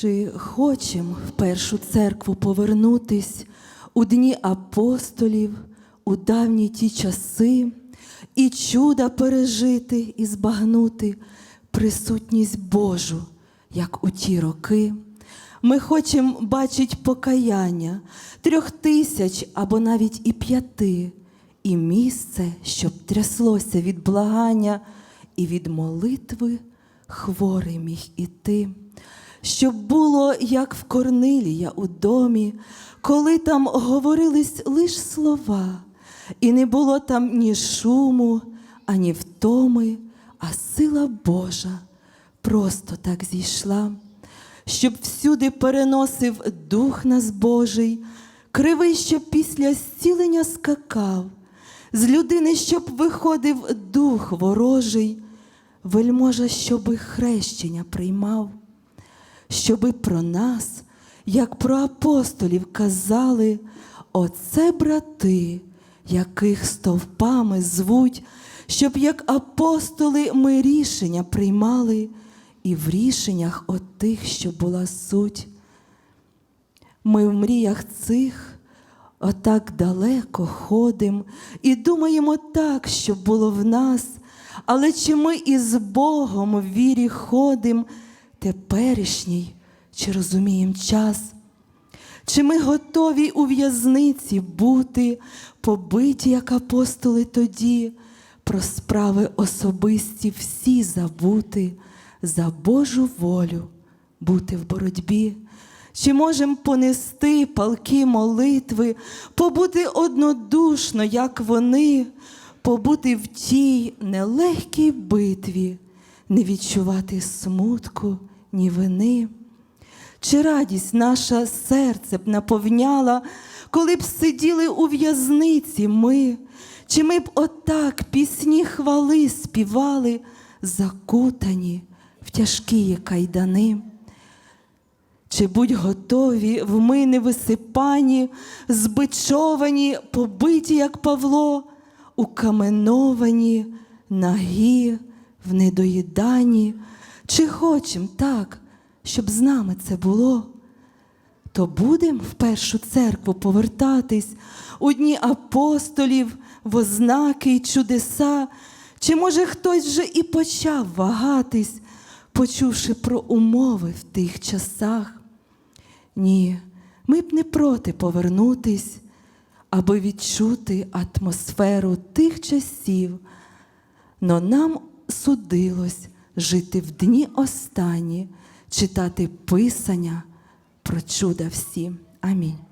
Чи хочем в першу церкву повернутись у дні апостолів, у давні ті часи, і чуда пережити і збагнути присутність Божу, як у ті роки. Ми хочемо бачить покаяння трьох тисяч або навіть і п'яти, і місце, щоб тряслося від благання і від молитви хворий міг іти щоб було, як в Корнилія у домі, коли там говорились лиш слова, і не було там ні шуму, ані втоми, а сила Божа просто так зійшла, щоб всюди переносив дух нас Божий, кривий, щоб після зцілення скакав, з людини, щоб виходив дух ворожий, вельможа, щоби хрещення приймав щоби про нас, як про апостолів казали, оце брати, яких стовпами звуть, щоб як апостоли ми рішення приймали, і в рішеннях отих, що була суть. Ми в мріях цих отак далеко ходим і думаємо так, що було в нас, але чи ми із Богом в вірі ходим теперішній, чи розуміємо час? Чи ми готові у в'язниці бути, побиті, як апостоли тоді, про справи особисті всі забути, за Божу волю бути в боротьбі? Чи можемо понести палки молитви, побути однодушно, як вони, побути в тій нелегкій битві, не відчувати смутку, ні вини? Чи радість наша серце б наповняла, коли б сиділи у в'язниці ми, чи ми б отак пісні хвали співали, закутані в тяжкі кайдани? Чи будь готові в ми невисипані, збичовані, побиті, як Павло, укаменовані, нагі, в недоїданні, чи хочем так, щоб з нами це було? То будем в першу церкву повертатись у дні апостолів, в ознаки й чудеса, чи може хтось вже і почав вагатись, почувши про умови в тих часах? Ні, ми б не проти повернутись, аби відчути атмосферу тих часів, но нам судилось жити в дні останні, читати писання про чуда всі. Амінь.